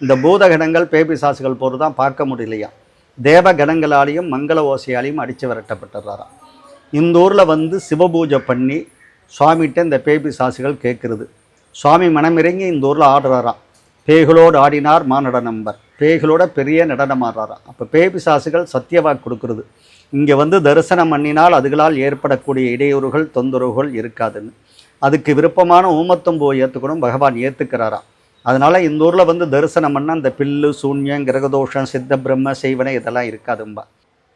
இந்த பூதகணங்கள் பேபிசாசுகள் போது தான் பார்க்க முடியலையா? தேவ கணங்களாலையும் மங்கள ஓசையாலையும் அடித்து விரட்டப்பட்டுறாராம் இந்த ஊரில் வந்து சிவபூஜை பண்ணி சுவாமிகிட்ட இந்த பேபி சாசுகள் கேட்குறது சுவாமி மனமிறங்கி இந்த ஊரில் ஆடுறாராம் பேய்களோடு ஆடினார் மானட நம்பர் பேய்களோட பெரிய நடனம் ஆடுறாராம் அப்போ பேபி சாசுகள் சத்தியவாக்கு கொடுக்குறது. இங்கே வந்து தரிசனம் பண்ணினால் அதுகளால் ஏற்படக்கூடிய இடையூறுகள் தொந்தரவுகள் இருக்காதுன்னு. அதுக்கு விருப்பமான ஊமத்தம்பூ ஏற்றுக்கணும் பகவான் ஏற்றுக்கிறாராம் அதனால் இந்த ஊரில் வந்து தரிசனம் பண்ணால் இந்த பில்லு சூன்யம் கிரகதோஷம் சித்த பிரம்ம செய்வனை இதெல்லாம் இருக்காதும்பா.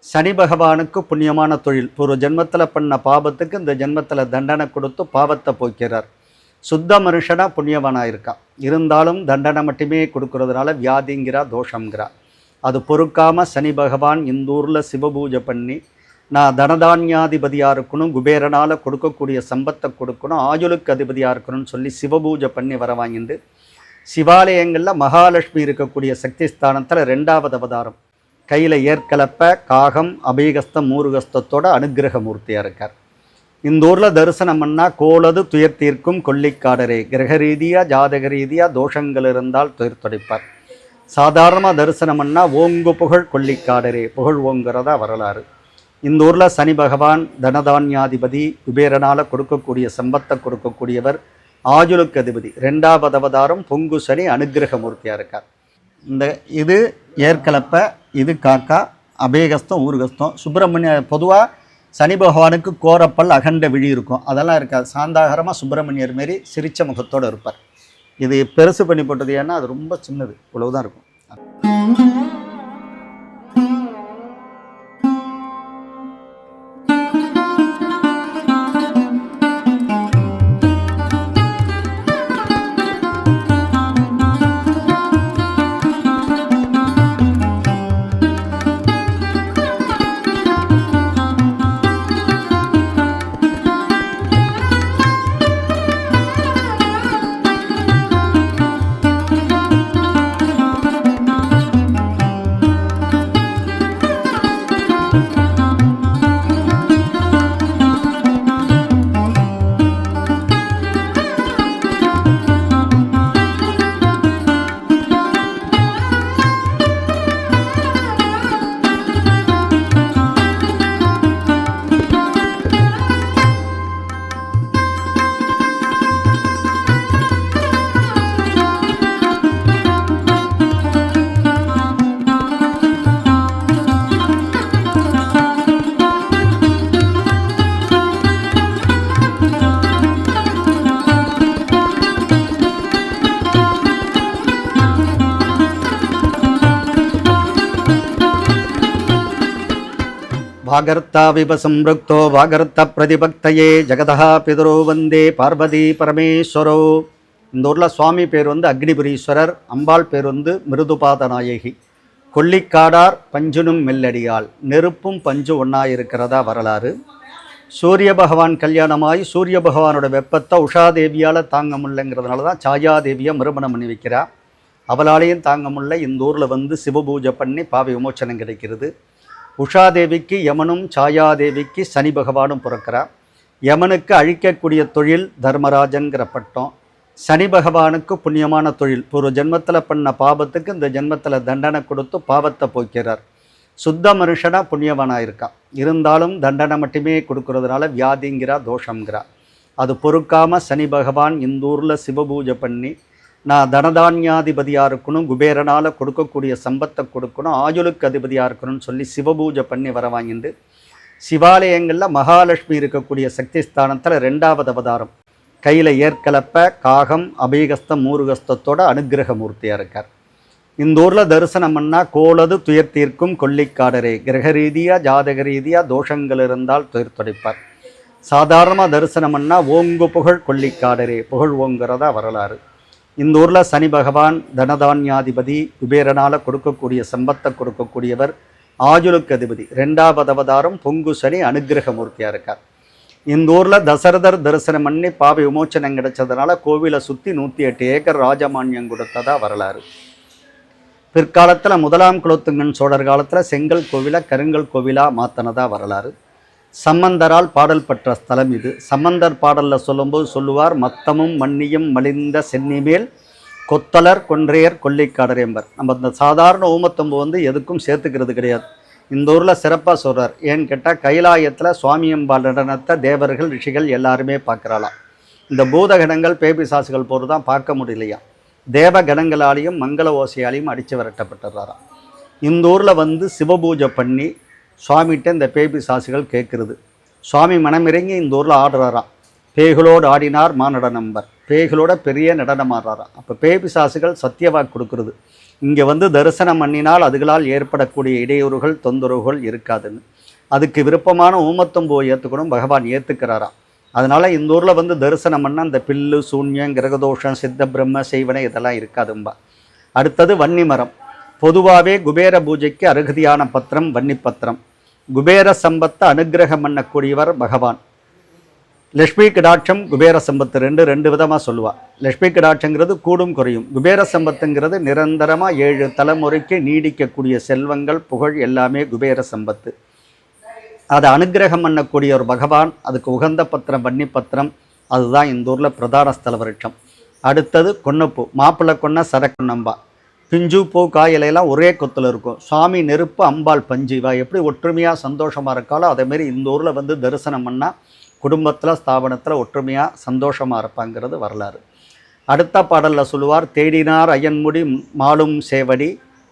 சனி பகவானுக்கு புண்ணியமான தொழில். ஒரு ஜென்மத்தில் பண்ண பாபத்துக்கு இந்த ஜென்மத்தில் தண்டனை கொடுத்து பாவத்தை போக்கிறார். சுத்த மனுஷனா புண்ணியவனாக இருக்கான் இருந்தாலும் தண்டனை மட்டுமே கொடுக்கறதுனால வியாதிங்கிறா தோஷங்கிறா அது பொறுக்காமல் சனி பகவான் இந்த ஊரில் சிவபூஜை பண்ணி நான் தனதான்யாதிபதியாக இருக்கணும் குபேரனால் கொடுக்கக்கூடிய சம்பத்தை கொடுக்கணும் ஆயுளுக்கு அதிபதியாக இருக்கணும்னு சொல்லி சிவபூஜை பண்ணி வர வாங்கிட்டு சிவாலயங்களில் மகாலட்சுமி இருக்கக்கூடிய சக்தி ஸ்தானத்தில் ரெண்டாவது அவதாரம். கையில் ஏற்கலப்ப காகம் அபீகஸ்தம் மூருகஸ்தத்தோட அனுக்கிரக மூர்த்தியாக இருக்கார். இந்த ஊரில் தரிசனம் பண்ணால் கோலது துயர் தீர்க்கும் கொல்லிக்காடரே. கிரக ரீதியாக ஜாதக ரீதியாக தோஷங்கள் இருந்தால் துயர் துடைப்பார். சாதாரணமாக தரிசனம் பண்ணால் ஓங்கு புகழ் கொல்லிக்காடரே புகழ் ஓங்குறதா வரலாறு. இந்த ஊரில் சனி பகவான் தனதான்யாதிபதி குபேரனால் கொடுக்கக்கூடிய சம்பத்தை கொடுக்கக்கூடியவர் ஆஜுலுக்கு அதிபதி. ரெண்டாவது அவதாரம் பொங்கு சனி அனுகிரகமூர்த்தியாக இருக்கார். இந்த இது ஏற்கலப்பை இது காக்கா அபேகஸ்தம் ஊர்கஸ்தம். சுப்பிரமணிய பொதுவாக சனி பகவானுக்கு கோரப்பல் அகண்ட விழி இருக்கும். அதெல்லாம் இருக்காது. சாந்தாகரமாக சுப்பிரமணியர் மாரி சிரிச்ச முகத்தோடு இருப்பார். இது பெருசு பண்ணி போட்டது ஏன்னா அது ரொம்ப சின்னது. இவ்வளவுதான் இருக்கும். வாகர்த்தாவிப சம்ருக்தோ வாகர்த்த பிரதிபக்தையே ஜெகதா பிதரோ வந்தே பார்வதி பரமேஸ்வரோ இந்த ஊரில் சுவாமி பேர் வந்து அக்னிபுரீஸ்வரர் அம்பாள் பேர் வந்து மிருதுபாத நாயகி கொல்லிக்காடார் பஞ்சுனும் மெல்லடியாள் நெருப்பும் பஞ்சு ஒன்றா இருக்கிறதா வரலாறு. சூரிய பகவான் கல்யாணமாய் சூரிய பகவானோட வெப்பத்தை உஷாதேவியால் தாங்க முடியலங்கிறதுனால தான் சாயாதேவியை மறுமணம் பண்ணி வைக்கிறா. அவளாலையும் தாங்க முடியல இந்த ஊரில் வந்து சிவபூஜை பண்ணி பாவி விமோச்சனம் கிடைக்கிறது. உஷாதேவிக்கு யமனும் சாயாதேவிக்கு சனி பகவானும் பிறக்கிறார். யமனுக்கு அழிக்கக்கூடிய தொழில் தர்மராஜன்கிற பட்டம். சனி பகவானுக்கு புண்ணியமான தொழில். ஒரு ஜென்மத்தில் பண்ண பாபத்துக்கு இந்த ஜென்மத்தில் தண்டனை கொடுத்து பாவத்தை போக்கிறார். சுத்த மனுஷனா புண்ணியவனாக இருக்கான் இருந்தாலும் தண்டனை மட்டுமே கொடுக்கறதுனால வியாதிங்கிறா தோஷங்கிறா அது பொறுக்காமல் சனி பகவான் இந்த ஊரில் சிவபூஜை பண்ணி நான் தனதான்யாதிபதியாக இருக்கணும் குபேரனால் கொடுக்கக்கூடிய சம்பத்தை கொடுக்கணும் ஆயுளுக்கு அதிபதியாக இருக்கணும்னு சொல்லி சிவபூஜை பண்ணி வர வாங்கிட்டு சிவாலயங்களில் மகாலட்சுமி இருக்கக்கூடிய சக்தி ஸ்தானத்தில் ரெண்டாவது அவதாரம். கையில் ஏற்கலப்ப காகம் அபீகஸ்தம் மூருகஸ்தத்தோட அனுக்கிரக மூர்த்தியாக இருக்கார். இந்த ஊரில் தரிசனம் பண்ணால் கோலது துயர் தீர்க்கும் கொல்லிக்காடரே. கிரக ரீதியாக ஜாதக ரீதியாக தோஷங்கள் இருந்தால் துயர் துடைப்பார். சாதாரணமாக தரிசனம் பண்ணால் ஓங்கு புகழ் கொல்லிக்காடரே. புகழ் ஓங்குறதா வரலாறு. இந்த ஊரில் சனி பகவான் தனதான்யாதிபதி குபேரனால் கொடுக்கக்கூடிய சம்பத்தை கொடுக்கக்கூடியவர் ஆஜுலுக்கு அதிபதி. ரெண்டாவது அவதாரம் பொங்கு சனி அனுக்கிரக மூர்த்தியாக இருக்கார். இந்த ஊரில் தசரதர் தரிசனம் பண்ணி பாவி விமோச்சனம் கிடைச்சதுனால கோவிலை சுற்றி நூற்றி எட்டு ஏக்கர் ராஜமானியம் கொடுத்ததாக வரலாறு. பிற்காலத்தில் முதலாம் குலோத்துங்கன் சோழர் காலத்தில் செங்கல் கோவிலை கருங்கல் கோவிலாக மாற்றினதாக வரலாறு. சம்பந்தரால் பாடல் பெற்ற ஸ்தலம் இது. சம்பந்தர் பாடலில் சொல்லும்போது சொல்லுவார் மத்தமும் மன்னியும் மலிந்த சென்னிமேல் கொத்தலர் கொன்றையர் கொல்லிக்காடர் என்பர். நம்ம இந்த சாதாரண ஊமத்தம்பு வந்து எதுக்கும் சேர்த்துக்கிறது கிடையாது. இந்த ஊரில் சிறப்பாக சொல்கிறார் ஏன்னு கேட்டால் கைலாயத்தில் சுவாமியம்பாள் நடனத்தை தேவர்கள் ரிஷிகள் எல்லாருமே பார்க்குறாளாம். இந்த பூதகணங்கள் பேபி சாசுகள் தான் பார்க்க முடியலையா? தேவ கணங்களாலையும் மங்கள ஓசையாலையும் அடித்து விரட்டப்பட்டுறாராம். இந்த ஊரில் வந்து சிவபூஜை பண்ணி சுவாமிகிட்ட இந்த பேபி சாசுகள் கேட்குறது. சுவாமி மனமிறங்கி இந்த ஊரில் ஆடுறாராம் பேய்களோடு ஆடினார் மாநட நம்பர் பேய்களோட பெரிய நடனம் ஆடுறாராம் அப்போ பேபி பிசாசுகள் சத்தியவாக் கொடுக்குறது. இங்கே வந்து தரிசனம் பண்ணினால் அதுகளால் ஏற்படக்கூடிய இடையூறுகள் தொந்தரவுகள் இருக்காதுன்னு. அதுக்கு விருப்பமான ஊமத்தம்பூ ஏற்றுக்கணும் பகவான் ஏற்றுக்கிறாராம் அதனால் இந்த ஊரில் வந்து தரிசனம் பண்ணால் அந்த பில்லு சூன்யம் கிரகதோஷம் சித்த பிரம்ம செய்வனை இதெல்லாம் இருக்காதும்பா. அடுத்தது வன்னி மரம். பொதுவாகவே குபேர பூஜைக்கு அருகதியான பத்திரம் வன்னி பத்திரம். குபேர சம்பத்தை அனுக்கிரகம் பண்ணக்கூடியவர் பகவான். லக்ஷ்மி கடாட்சம் குபேர சம்பத்து ரெண்டு ரெண்டு விதமாக சொல்லுவாள் லக்ஷ்மி கடாட்சங்கிறது கூடும் குறையும். குபேர சம்பத்துங்கிறது நிரந்தரமாக ஏழு தலைமுறைக்கு நீடிக்கக்கூடிய செல்வங்கள் புகழ் எல்லாமே குபேர சம்பத்து. அதை அனுக்கிரகம் பண்ணக்கூடிய ஒரு பகவான் அதுக்கு உகந்த பத்திரம் வன்னி பத்திரம் அதுதான் இந்த ஊரில் பிரதான ஸ்தல விருட்சம். அடுத்தது கொன்னப்பூ. மாப்பிள்ளை கொன்ன சரக்குன்னம்பா பிஞ்சு பூ காய் இலையெல்லாம் ஒரே கொத்தில் இருக்கும். சுவாமி நெருப்பு அம்பாள் பஞ்சு. இவா எப்படி ஒற்றுமையாக சந்தோஷமாக இருக்காளோ அதேமாரி இந்த ஊரில் வந்து தரிசனம் பண்ணால் குடும்பத்தில் ஸ்தாபனத்தில் ஒற்றுமையாக சந்தோஷமாக இருப்பாங்கிறது வரலாறு. அடுத்த பாடலில் சொல்லுவார் தேடினார் அயன்முடி மாலும் சேவடி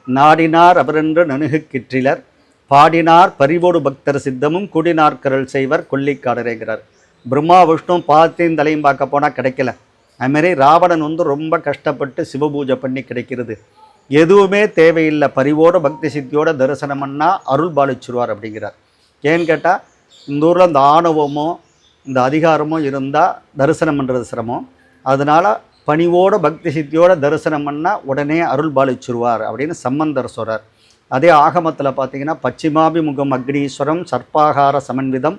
நாடினார் அவரென்று நணுகு கிற்றிலர் பாடினார் பரிவோடு பக்தர் சித்தமும் கூடினார் கரல் செய்வர் கொல்லிக்காடரேங்கிறார் பிரம்மா விஷ்ணு பாதத்தையும் தலையும் பார்க்க போனால் கிடைக்கல. அதுமாரி ராவணன் வந்து ரொம்ப கஷ்டப்பட்டு சிவபூஜை பண்ணி கிடைக்கிறது. எதுவுமே தேவையில்லை. பரிவோட பக்தி சித்தியோட தரிசனம் பண்ணால் அருள் பாலிச்சிருவார் அப்படிங்கிறார். ஏன்னு கேட்டால் இந்த ஊரில் இந்த ஆணவமோ இந்த அதிகாரமோ இருந்தால் தரிசனம் பண்ணுறது சிரமம். அதனால் பணிவோட பக்தி சித்தியோட தரிசனம் பண்ணால் உடனே அருள் பாலிச்சிருவார் அப்படின்னு சம்பந்தர் சொல்கிறார் அதே ஆகமத்தில் பார்த்தீங்கன்னா பச்சிமாபிமுகம் அக்னீஸ்வரம் சர்ப்பாகார சமன்விதம்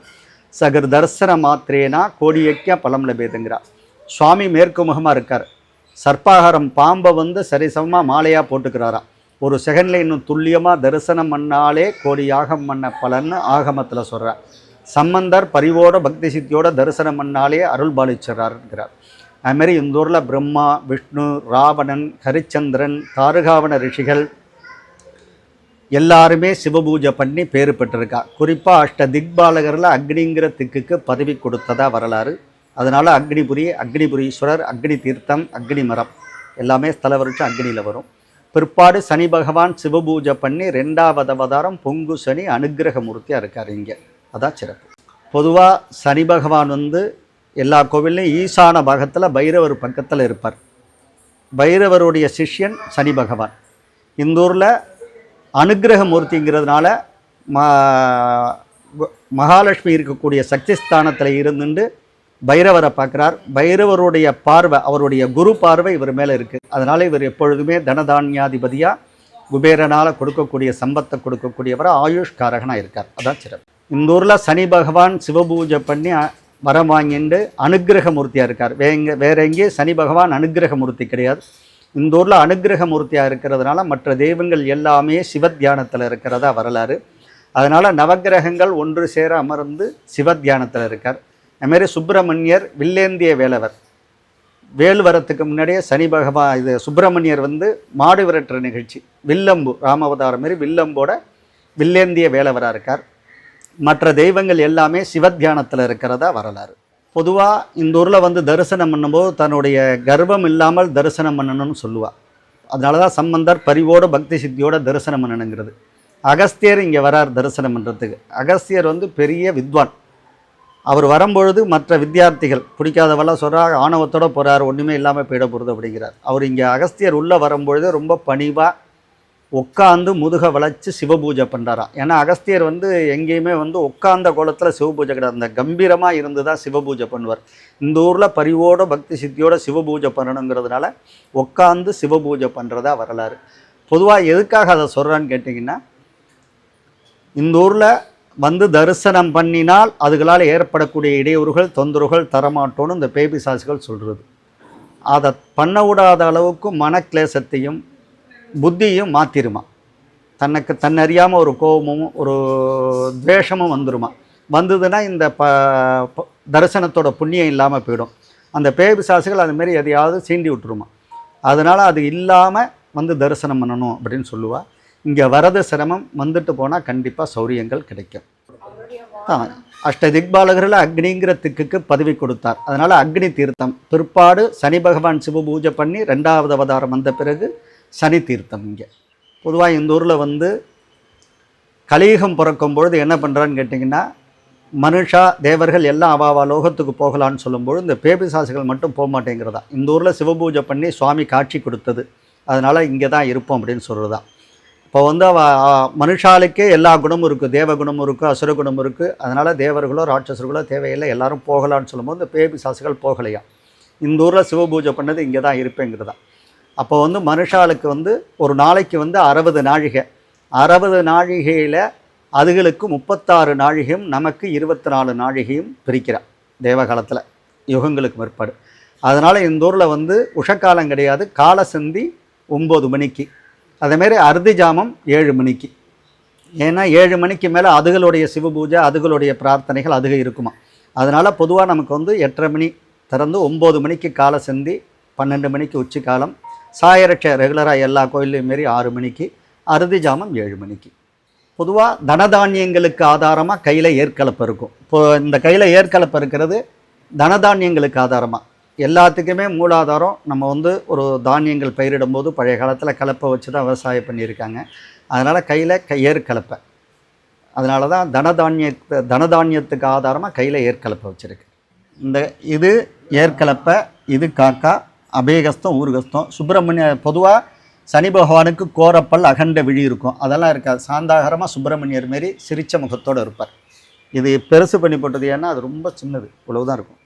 சகர் தரிசன மாத்திரேனா கோடியக்கிய பலம் லபேதுங்கிறார். சுவாமி மேற்கு முகமாக இருக்கார். சர்ப்பாகாரம் பாம்பை வந்து சரிசமமாக மாலையாக போட்டுக்கிறாராம். ஒரு செகண்டில் இன்னும் துல்லியமாக தரிசனம் பண்ணாலே கோடி யாகம் பண்ண பலன்னு ஆகமத்தில் சொல்கிறார் சம்பந்தர் பரிவோட பக்தி சித்தியோட தரிசனம் பண்ணாலே அருள் பாலிச்சிடறாருங்கிறார் அதுமாரி இந்த ஊரில் பிரம்மா விஷ்ணு ராவணன் ஹரிச்சந்திரன் தாருகாவன ரிஷிகள் எல்லாருமே சிவபூஜை பண்ணி பேர் பெற்றிருக்கா. குறிப்பாக அஷ்ட திக்பாலகரில் அக்னிங்கிற திக்குக்கு பதவி கொடுத்ததாக வரலாறு. அதனால் அக்னிபுரி அக்னிபுரீஸ்வரர் அக்னி தீர்த்தம் அக்னி மரம் எல்லாமே ஸ்தல வருஷம் அக்னியில் வரும். பிற்பாடு சனி பகவான் சிவபூஜை பண்ணி ரெண்டாவது அவதாரம் பொங்கு சனி அனுக்கிரகமூர்த்தியாக இருக்கார் இங்கே. அதான் சிறப்பு. பொதுவாக சனி பகவான் வந்து எல்லா கோவில்லையும் ஈசான பாகத்தில் பைரவர் பக்கத்தில் இருப்பார். பைரவருடைய சிஷ்யன் சனி பகவான். இந்த ஊரில் அனுக்கிரக மூர்த்திங்கிறதுனால ம மகாலட்சுமி இருக்கக்கூடிய சக்தி ஸ்தானத்தில் இருந்துட்டு பைரவரை பார்க்குறார். பைரவருடைய பார்வை அவருடைய குரு பார்வை இவர் மேலே இருக்குது அதனால் இவர் எப்பொழுதுமே தனதானியாதிபதியாக குபேரனால் கொடுக்கக்கூடிய சம்பத்தை கொடுக்கக்கூடியவராக ஆயுஷ்காரகனாக இருக்கார். அதான் சிறப்பு. இந்த ஊரில் சனி பகவான் சிவபூஜை பண்ணி வரம் வாங்கிண்டு அனுக்கிரக மூர்த்தியாக இருக்கார் வேங்க வேற எங்கேயும் சனி பகவான் அனுக்கிரக மூர்த்தி கிடையாது. இந்த ஊரில் அனுக்கிரக மூர்த்தியாக இருக்கிறதுனால மற்ற தெய்வங்கள் எல்லாமே சிவ தியானத்தில் இருக்கிறதா வரலாறு. அதனால் நவக்கிரகங்கள் ஒன்று சேர அமர்ந்து சிவ தியானத்தில் இருக்கார். அதுமாரி சுப்பிரமணியர் வில்லேந்திய வேலவர். வேல் வரத்துக்கு முன்னாடியே சனி பகவான் இது சுப்பிரமணியர் வந்து மாடு விரட்டுற நிகழ்ச்சி. வில்லம்பு ராமாவதாரம் மாரி வில்லம்போட வில்லேந்திய வேலவராக இருக்கார். மற்ற தெய்வங்கள் எல்லாமே சிவத்தியானத்தில் இருக்கிறதா வரலாறு. பொதுவாக இந்த ஊரில் வந்து தரிசனம் பண்ணும்போது தன்னுடைய கர்வம் இல்லாமல் தரிசனம் பண்ணணும்னு சொல்லுவாள் அதனால தான் சம்பந்தர் பரிவோட பக்தி சித்தியோட தரிசனம் பண்ணணுங்கிறது. அகஸ்தியர் இங்கே வரார் தரிசனம் பண்ணுறதுக்கு அகஸ்தியர் வந்து பெரிய வித்வான். அவர் வரும்பொழுது மற்ற வித்தியார்த்திகள் பிடிக்காதவெல்லாம் சொல்கிறார் ஆணவத்தோட போகிறார் ஒன்றுமே இல்லாமல் போயிட போகிறது அப்படிங்கிறார். அவர் இங்கே அகஸ்தியர் உள்ளே வரும்பொழுது ரொம்ப பணிவாக உட்காந்து முதுக வளைச்சி சிவபூஜை பண்ணுறாராம் ஏன்னா அகஸ்தியர் வந்து எங்கேயுமே வந்து உட்காந்த கோலத்தில் சிவபூஜை கிடையாது. அந்த கம்பீரமாக இருந்து தான் சிவபூஜை பண்ணுவார். இந்த ஊரில் பரிவோட பக்தி சித்தியோட சிவபூஜை பண்ணணுங்கிறதுனால உட்காந்து சிவபூஜை பண்ணுறதா வரலாறு. பொதுவாக எதுக்காக அதை சொல்கிறான்னு கேட்டிங்கன்னா இந்த ஊரில் வந்து தரிசனம் பண்ணினால் அதுகளால் ஏற்படக்கூடிய இடையூறுகள் தொந்தரவுகள் தரமாட்டோன்னு இந்த பேபி சாசிகள் சொல்கிறது அதை பண்ண விடாத அளவுக்கு மனக்லேசத்தையும் புத்தியும் மாற்றிருமா தனக்கு தன்னறியாமல் ஒரு கோபமும் ஒரு துவேஷமும் வந்துருமா? வந்ததுன்னா இந்த ப தரிசனத்தோட புண்ணியம் இல்லாமல் போயிடும். அந்த பேபி சாசுகள் அதுமாரி எதையாவது சீண்டி விட்டுருமா? அதனால் அது இல்லாமல் வந்து தரிசனம் பண்ணணும் அப்படின்னு சொல்லுவா. இங்கே வரது சிரமம் வந்துட்டு போனால் கண்டிப்பாக சௌரியங்கள் கிடைக்கும். ஆ, அஷ்ட திக்பாலகரில் அக்னிங்கிற திக்குக்கு பதவி கொடுத்தார். அதனால் அக்னி தீர்த்தம். பிற்பாடு சனி பகவான் சிவ பூஜை பண்ணி ரெண்டாவது அவதாரம் வந்த பிறகு சனி தீர்த்தம் இங்கே. பொதுவாக இந்த ஊரில் வந்து கலியுகம் பிறக்கும் பொழுது என்ன பண்ணுறான்னு கேட்டிங்கன்னா மனுஷா தேவர்கள் எல்லாம் அவாவா லோகத்துக்கு போகலான்னு சொல்லும்போது இந்த பேபிசாசுகள் மட்டும் போக மாட்டேங்கிறதா? இந்த ஊரில் சிவபூஜை பண்ணி சுவாமி காட்சி கொடுத்தது. அதனால் இங்கே தான் இருப்போம் அப்படின்னு சொல்கிறதா இப்போ வந்து அவ மனுஷாளுக்கே எல்லா குணமும் இருக்குது தேவ குணமும் இருக்குது அசுர குணமும் இருக்குது அதனால் தேவர்களோ ராட்சசர்களோ தேவையில்லை. எல்லாரும் போகலான்னு சொல்லும்போது இந்த பேபி சாசுகள் போகலையா? இந்த ஊரில் சிவபூஜை பண்ணது இங்கே தான் இருப்பேங்கிறதா அப்போ வந்து மனுஷாளுக்கு வந்து ஒரு நாளைக்கு வந்து அறுபது நாழிகை. அறுபது நாழிகையில் அதுகளுக்கு முப்பத்தாறு நாழிகையும் நமக்கு இருபத்தி நாலு நாழிகையும் பிரிக்கிறார் தேவகாலத்தில் யுகங்களுக்கு முற்பாடு அதனால் இந்த ஊரில் வந்து உஷக்காலம் கிடையாது. கால சந்தி ஒம்பது மணிக்கு. அதேமாரி அறுதி ஜாமம் ஏழு மணிக்கு. ஏன்னா ஏழு மணிக்கு மேலே அதுகளுடைய சிவ பூஜை அதுகளுடைய பிரார்த்தனைகள் அதுக இருக்குமா. அதனால் பொதுவாக நமக்கு வந்து எட்டரை மணி திறந்து ஒம்பது மணிக்கு காலை செந்தி பன்னெண்டு மணிக்கு உச்சி காலம் சாயரட்ச ரெகுலராக எல்லா கோயிலையும் மாரி ஆறு மணிக்கு அறுதி ஜாமம் ஏழு மணிக்கு. பொதுவாக தனதானியங்களுக்கு ஆதாரமாக கையில் ஏற்கலப்பை இருக்கும். இப்போது இந்த கையில் ஏற்கலப்பை இருக்கிறது தனதானியங்களுக்கு ஆதாரமாக எல்லாத்துக்குமே மூலாதாரம். நம்ம வந்து ஒரு தானியங்கள் பயிரிடும்போது பழைய காலத்தில் கலப்பை வச்சு தான் விவசாயம் பண்ணியிருக்காங்க. அதனால் கையில் கை ஏற்கலப்பை. அதனால தான் தனதானிய தனதானியத்துக்கு ஆதாரமாக கையில் ஏற்கலப்பை வச்சுருக்கு. இந்த இது ஏற்கலப்பை இது காக்கா அபேகஸ்தம் ஊர்கஸ்தம் சுப்பிரமணிய பொதுவாக சனி பகவானுக்கு கோரப்பல் அகண்ட விழி இருக்கும். அதெல்லாம் இருக்காது. சாந்தாகரமாக சுப்பிரமணியர் மாரி சிரிச்ச முகத்தோடு இருப்பார். இது பெருசு பண்ணி போட்டது ஏன்னா அது ரொம்ப சின்னது. இவ்வளவுதான் இருக்கும்.